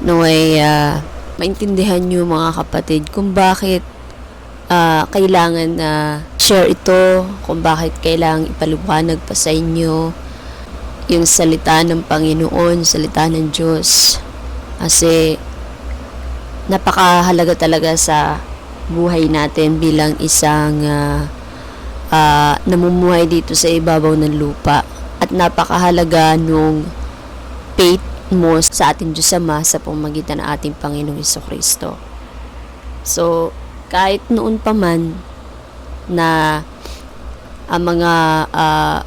naway ah, maintindihan nyo mga kapatid kung bakit ah, kailangan na share ito, kung bakit kailangan ipaliwanag pa sa inyo yung salita ng Panginoon, salita ng Diyos. Kasi napakahalaga talaga sa buhay natin bilang isang ah, ah, namumuhay dito sa ibabaw ng lupa. At napakahalaga nung faith mo sa ating Diyos Ama sa pamagitan ng ating Panginoong Kristo. So, kahit noon pa man na ang mga ah,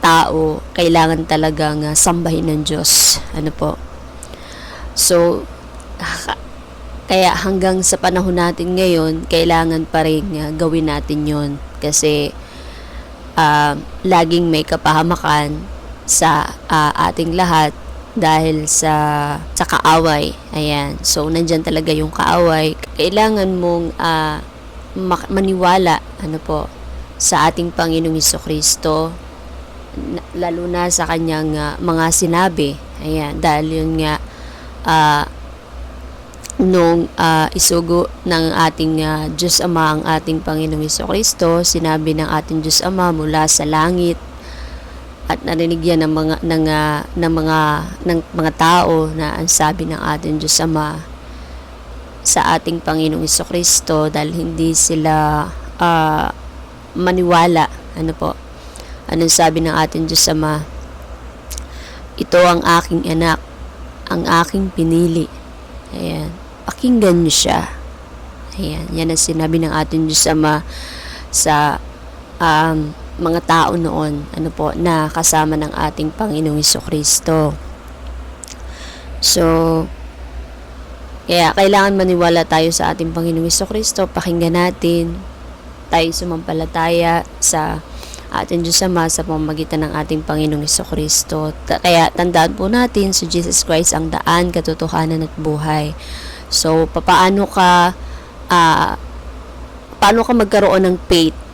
tao kailangan talagang ah, sambahin ng Diyos. Ano po? So, kaya hanggang sa panahon natin ngayon, kailangan pa rin ah, gawin natin yon Kasi ah, laging may kapahamakan sa ah, ating lahat dahil sa sa kaaway. Ayan. So, nandyan talaga yung kaaway. Kailangan mong mak- maniwala ano po sa ating Panginoong Kristo lalo na sa kanyang ah, mga sinabi. Ayan, dahil yun nga ah, nung ah, isugo ng ating ah, Diyos Ama ang ating Panginoong Kristo, sinabi ng ating Diyos Ama mula sa langit at narinig yan ng mga ng, ah, ng mga ng mga tao na ang sabi ng ating Diyos Ama sa ating Panginoong Kristo dahil hindi sila ah, maniwala. Ano po? Anong sabi ng ating Diyos Ama? Ito ang aking anak ang aking pinili. Ayan. Pakinggan niyo siya. Ayan. Yan ang sinabi ng ating Diyos Ama sa um, mga tao noon ano po na kasama ng ating Panginoong Hesus Kristo so kaya kailangan maniwala tayo sa ating Panginoong Hesus Kristo pakinggan natin tayo sumampalataya sa ating Diyos Ama sa pamamagitan ng ating Panginoong Hesus Kristo. Kaya tandaan po natin si Jesus Christ ang daan, katotohanan at buhay. So, papaano ka ah, paano ka magkaroon ng faith?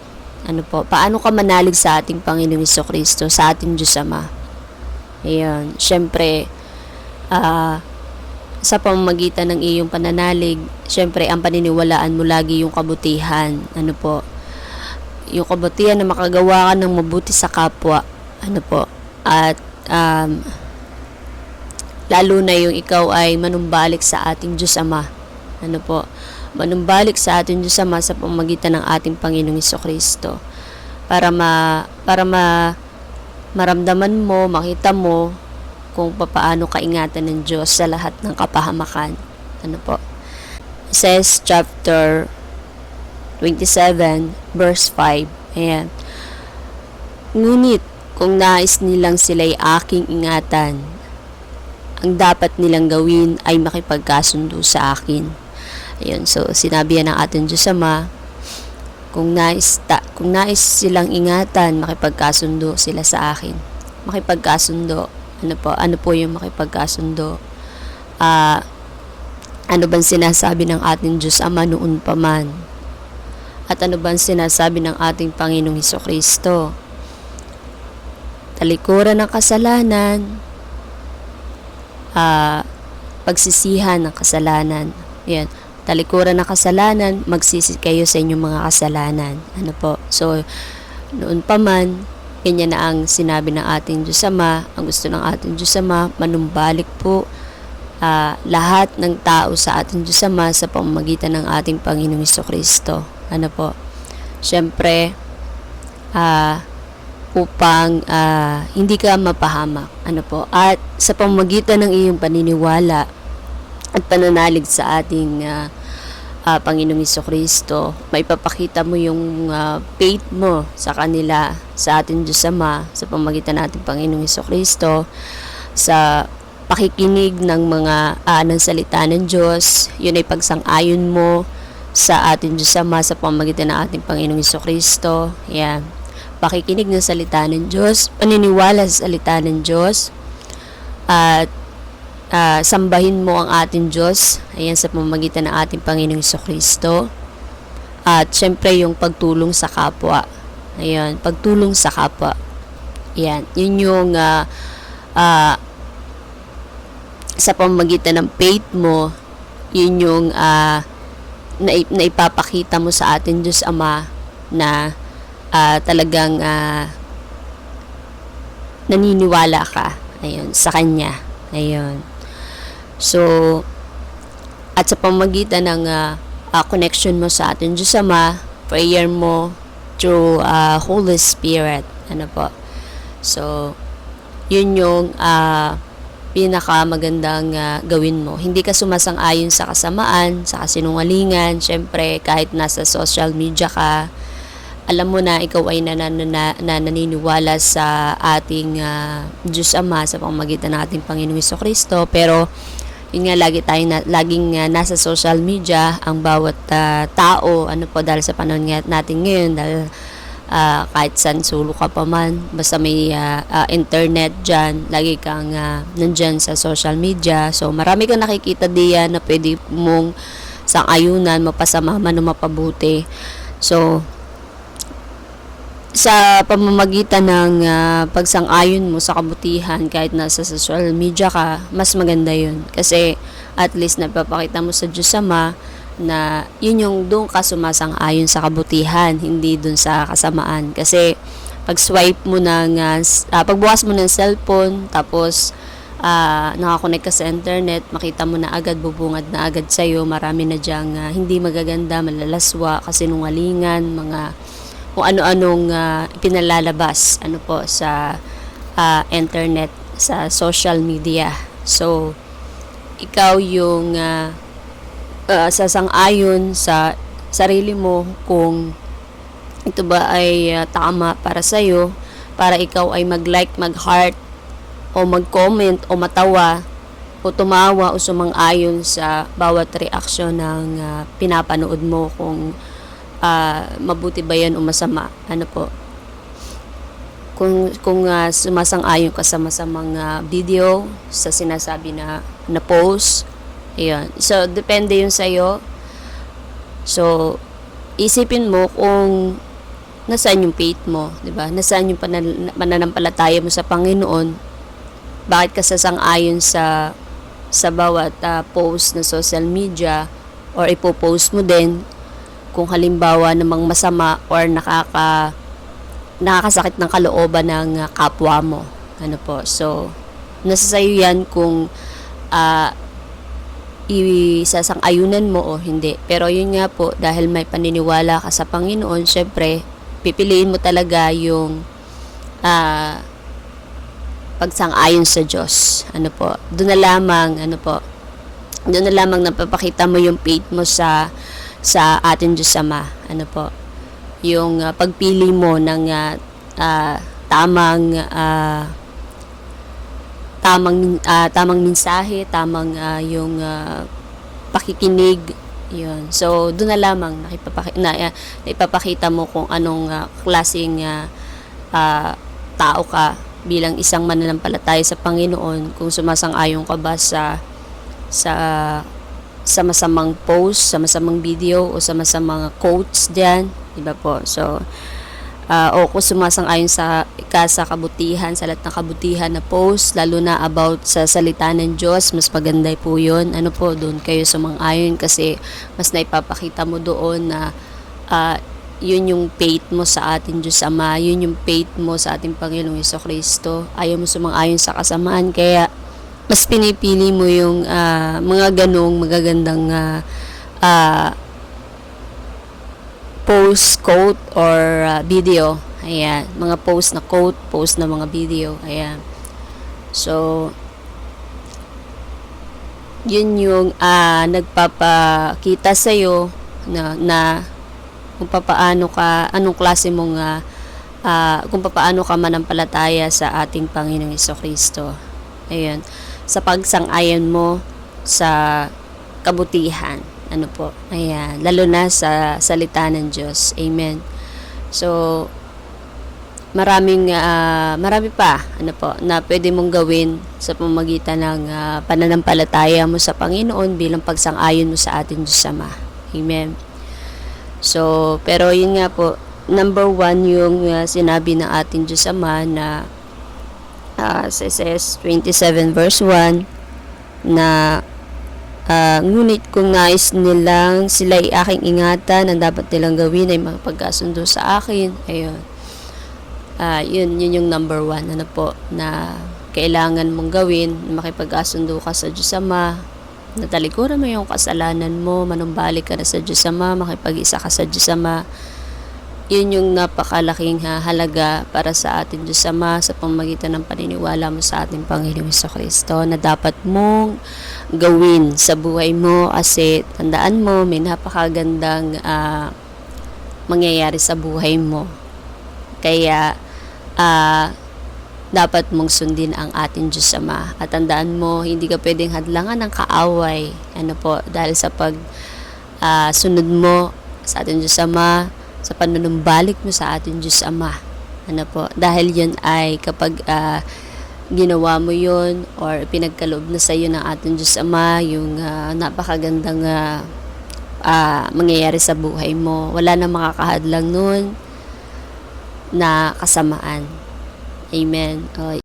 Ano po? Paano ka manalig sa ating Panginoong Hesus Kristo, sa ating Diyos Ama? Ayun, syempre ah sa pamamagitan ng iyong pananalig, syempre ang paniniwalaan mo lagi yung kabutihan. Ano po? Yung kabutihan na makagawa ka ng mabuti sa kapwa. Ano po? At um, lalo na yung ikaw ay manumbalik sa ating Diyos Ama. Ano po? Manumbalik sa ating Diyos Ama sa pamamagitan ng ating Panginoong Hesus Kristo. Para ma para ma maramdaman mo, makita mo kung papaano kaingatan ng Diyos sa lahat ng kapahamakan. Ano po? Says chapter 27 verse 5. Ayan. Ngunit kung nais nilang sila'y aking ingatan, ang dapat nilang gawin ay makipagkasundo sa akin. Ayun, so sinabi yan ng ating Diyos Ama, kung nais, ta, kung nais silang ingatan, makipagkasundo sila sa akin. Makipagkasundo, ano po, ano po yung makipagkasundo? Ah, ano bang sinasabi ng ating Diyos Ama noon pa man? At ano bang sinasabi ng ating Panginoong Heso Kristo? Talikuran ng kasalanan, ah, pagsisihan ng kasalanan. Yan. Talikuran ng kasalanan, magsisi kayo sa inyong mga kasalanan. Ano po? So, noon pa man, ganyan na ang sinabi ng ating Diyos Ama. Ang gusto ng ating Diyos Ama, manumbalik po ah, lahat ng tao sa ating Diyos Ama sa pamamagitan ng ating Panginoong Kristo. Ano po? Siyempre, ah, upang ah, hindi ka mapahamak. Ano po? At sa pamamagitan ng iyong paniniwala at pananalig sa ating ah, ah, Panginoong Heso Kristo, maipapakita mo yung ah, faith mo sa kanila, sa ating Diyos Ama, sa pamamagitan ng ating Panginoong Heso Kristo, sa pakikinig ng mga ah, ng salita ng Diyos, yun ay pagsang-ayon mo sa ating Diyos Ama sa pamamagitan ng ating Panginoong Heso Kristo. Yan. Pakikinig ng salita ng Diyos, paniniwala sa salita ng Diyos, at ah, sambahin mo ang ating Diyos, ayan sa pamamagitan ng ating Panginoong Kristo. At syempre yung pagtulong sa kapwa. Ayan, pagtulong sa kapwa. Yan, yun yung ah, ah, sa pamamagitan ng faith mo, yun yung ah, na, naipapakita mo sa atin Diyos Ama na ah, talagang ah, naniniwala ka ayun, sa Kanya. Ayun. So, at sa pamagitan ng ah, ah, connection mo sa atin Diyos Ama, prayer mo through ah, Holy Spirit. Ano po? So, yun yung ah, pinaka magandang ah, gawin mo. Hindi ka sumasang-ayon sa kasamaan, sa kasinungalingan. Syempre, kahit nasa social media ka, alam mo na ikaw ay nanana, na, naniniwala sa ating ah, Diyos Ama sa pamamagitan ng ating Panginoong Kristo. Pero, yun nga, lagi tayong na, laging ah, nasa social media ang bawat ah, tao, ano po, dahil sa panahon nga natin ngayon, dahil ah, kahit saan sulo ka pa man, basta may ah, ah, internet dyan, lagi kang ah, nandyan sa social media. So, marami kang nakikita diyan na pwede mong sang-ayunan, mapasama man o mapabuti. So, sa pamamagitan ng ah, pagsang-ayon mo sa kabutihan kahit nasa social media ka, mas maganda yun. Kasi at least napapakita mo sa Diyos Ama na yun yung doon ka sumasang-ayon sa kabutihan, hindi doon sa kasamaan. Kasi pag swipe mo ng, ah, pagbukas mo ng cellphone, tapos ah, nakakonect ka sa internet, makita mo na agad, bubungad na agad sa'yo, marami na dyang ah, hindi magaganda, malalaswa, kasinungalingan, mga kung ano-anong ah, pinalalabas ano po sa ah, internet sa social media. So ikaw yung ah, ah, sasang-ayon sa sarili mo kung ito ba ay ah, tama para sa iyo para ikaw ay mag-like, mag-heart o mag-comment o matawa o tumawa o sumang-ayon sa bawat reaksyon ng ah, pinapanood mo kung ah, mabuti ba yan o masama. Ano po? Kung, kung ah, sumasang-ayon ka sa masamang ah, video, sa sinasabi na, na post, Ayan. So, depende yun sa'yo. So, isipin mo kung nasaan yung faith mo, di ba? Nasaan yung panal- pananampalataya mo sa Panginoon. Bakit ka sasang-ayon sa sa bawat ah, post na social media or ipopost mo din kung halimbawa namang masama or nakaka nakakasakit ng kalooban ng ah, kapwa mo. Ano po. So, nasa sayo yan kung ah, isasang-ayunan mo o hindi. Pero yun nga po, dahil may paniniwala ka sa Panginoon, syempre, pipiliin mo talaga yung ah, pagsang-ayon sa Diyos. Ano po, doon na lamang, ano po, doon na lamang napapakita mo yung faith mo sa sa atin Diyos Ama. Ano po, yung ah, pagpili mo ng ah, ah, tamang ah, tamang ah, tamang mensahe, tamang ah, yung ah, pakikinig, yun. So, doon na lamang nakipapaki- na, ah, naipapakita mo kung anong ah, klaseng ah, ah, tao ka bilang isang mananampalataya sa Panginoon, kung sumasang-ayon ka ba sa sa sa masamang post, sa masamang video o sa masamang quotes diyan, 'di ba po? So, Ah, o kung sumasang-ayon sa ka sa kabutihan, sa lahat ng kabutihan na post, lalo na about sa salita ng Diyos, mas maganda po yun. Ano po, doon kayo sumang-ayon kasi mas naipapakita mo doon na ah, yun yung faith mo sa ating Diyos Ama, yun yung faith mo sa ating Panginoong Kristo. Ayaw mo sumang-ayon sa kasamaan, kaya mas pinipili mo yung ah, mga ganong magagandang ah, ah, post, quote, or uh, video. Ayan. Mga post na quote, post na mga video. Ayan. So, yun yung ah, nagpapakita sa'yo na, na kung papaano ka, anong klase mong ah, ah, kung papaano ka manampalataya sa ating Panginoong Kristo. Ayan. Sa pagsang-ayon mo sa kabutihan. Ano po? Ayan. Lalo na sa salita ng Diyos. Amen. So, maraming ah, marami pa ano po na pwede mong gawin sa pamamagitan ng ah, pananampalataya mo sa Panginoon bilang pagsang-ayon mo sa ating Diyos Ama. Amen. So, pero yun nga po, number one yung ah, sinabi ng ating Diyos Ama na uh, sa SS 27 verse 1 na ah, ngunit kung nais nilang sila ay aking ingatan, ang dapat nilang gawin ay makapagkasundo sa akin. Ayun. Ah, yun, yun yung number one, ano po, na kailangan mong gawin, makipag-asundo ka sa Diyos Ama, natalikuran mo yung kasalanan mo, manumbalik ka na sa Diyos Ama, makipag-isa ka sa Diyos Ama. Yun yung napakalaking ha, halaga para sa atin Diyos Ama sa pamagitan ng paniniwala mo sa ating Panginoong Hesus Kristo na dapat mong gawin sa buhay mo kasi tandaan mo may napakagandang ah, mangyayari sa buhay mo. Kaya ah, dapat mong sundin ang ating Diyos Ama. At tandaan mo, hindi ka pwedeng hadlangan ng kaaway. Ano po, dahil sa pag ah, sunod mo sa ating Diyos Ama, sa panunumbalik mo sa ating Diyos Ama. Ano po, dahil yun ay kapag ah, ginawa mo yun or pinagkaloob na sa iyo ng ating Diyos Ama, yung ah, napakagandang ah, ah, mangyayari sa buhay mo. Wala na makakahadlang nun na kasamaan. Amen. O,